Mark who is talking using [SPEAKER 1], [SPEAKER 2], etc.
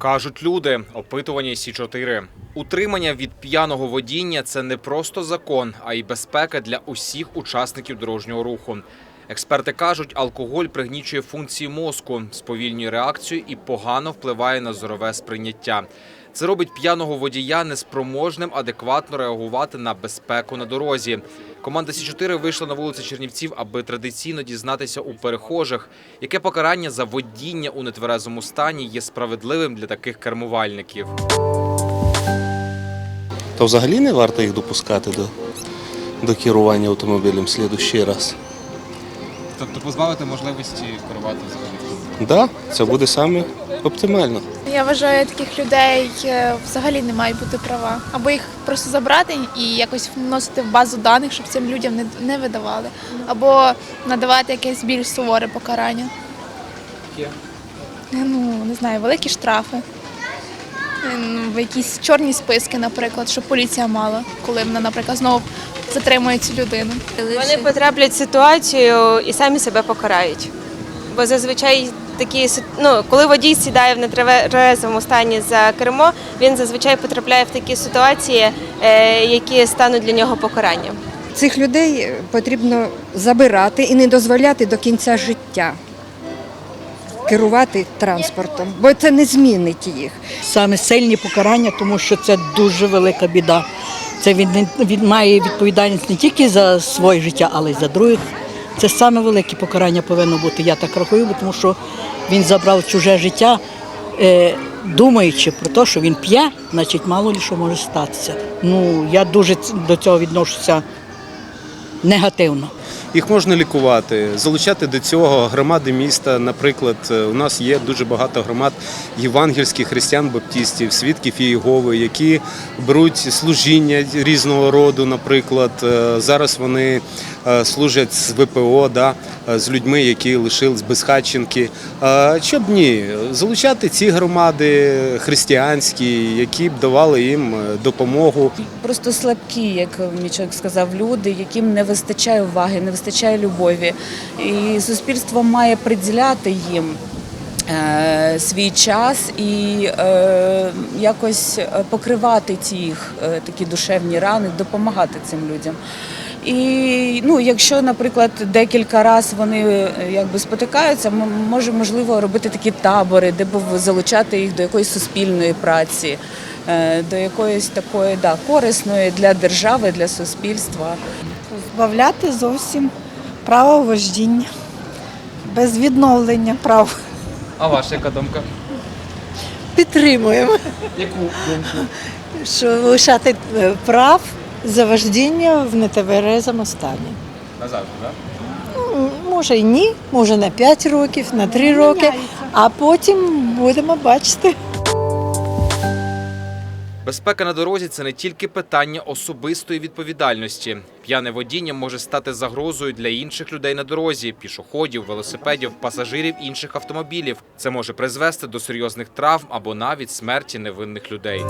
[SPEAKER 1] Кажуть люди, опитування Сі 4 Утримання від п'яного водіння це не просто закон, а й безпека для усіх учасників дорожнього руху. Експерти кажуть, алкоголь пригнічує функції мозку, сповільнює реакцію і погано впливає на зорове сприйняття. Це робить п'яного водія неспроможним адекватно реагувати на безпеку на дорозі. Команда Сі 4 вийшла на вулиці Чернівців, аби традиційно дізнатися у перехожих, яке покарання за водіння у нетверезому стані є справедливим для таких кермувальників.
[SPEAKER 2] То взагалі не варто їх допускати до, до керування автомобілем в слідущий раз.
[SPEAKER 1] Тобто позбавити можливості керувати взагалі.
[SPEAKER 2] Так, да, це буде саме оптимально.
[SPEAKER 3] Я вважаю, таких людей е, взагалі не мають бути права. Або їх просто забрати і якось вносити в базу даних, щоб цим людям не, не видавали, або надавати якесь більш суворе покарання. Ну, не знаю, великі штрафи. Е, ну, В якісь чорні списки, наприклад, щоб поліція мала, коли вона, наприклад, знову затримує цю людину.
[SPEAKER 4] Вони потраплять в ситуацію і самі себе покарають. Бо зазвичай такі ну, коли водій сідає в нетверезому стані за кермо, він зазвичай потрапляє в такі ситуації, е, які стануть для нього покаранням.
[SPEAKER 5] Цих людей потрібно забирати і не дозволяти до кінця життя керувати транспортом, бо це не змінить їх.
[SPEAKER 6] саме сильні покарання, тому що це дуже велика біда. Це він, він має відповідальність не тільки за своє життя, але й за других. Це саме велике покарання повинно бути. Я так рахую, тому що він забрав чуже життя, е, думаючи про те, що він п'є, значить мало ли що може статися. Ну я дуже до цього відношуся негативно.
[SPEAKER 7] Їх можна лікувати, залучати до цього громади міста. Наприклад, е, у нас є дуже багато громад євангельських християн-баптістів, свідків Єгови, які беруть служіння різного роду. Наприклад, Е, зараз вони е, служать з ВПО, да, з людьми, які лишились безхатченки. Е, Щоб ні, залучати ці громади християнські, які б давали їм допомогу.
[SPEAKER 8] просто слабкі, як мій чоловік сказав, люди, яким не вистачає уваги, не вистачає любові. І суспільство має приділяти їм. е, Свій час і е, якось е, покривати ті їх такі душевні рани, допомагати цим людям. І ну, якщо, наприклад, декілька разів вони якби спотикаються, м- може можливо робити такі табори, де б залучати їх до якоїсь суспільної праці, до якоїсь такої да, корисної для держави, для суспільства.
[SPEAKER 9] Позбавляти зовсім права вождіння, без відновлення прав.
[SPEAKER 1] А ваша яка думка?
[SPEAKER 9] Підтримуємо,
[SPEAKER 1] Яку думку?
[SPEAKER 9] що лишати е, прав за вождіння в нетверезому стані.
[SPEAKER 1] Назавжди, так?
[SPEAKER 9] М, Може і ні, може на 5 років, на 3 роки, а потім будемо бачити.
[SPEAKER 1] Безпека на дорозі це не тільки питання особистої відповідальності. П'яне водіння може стати загрозою для інших людей на дорозі, пішоходів, велосипедів, пасажирів інших автомобілів. Це може призвести до серйозних травм або навіть смерті невинних людей.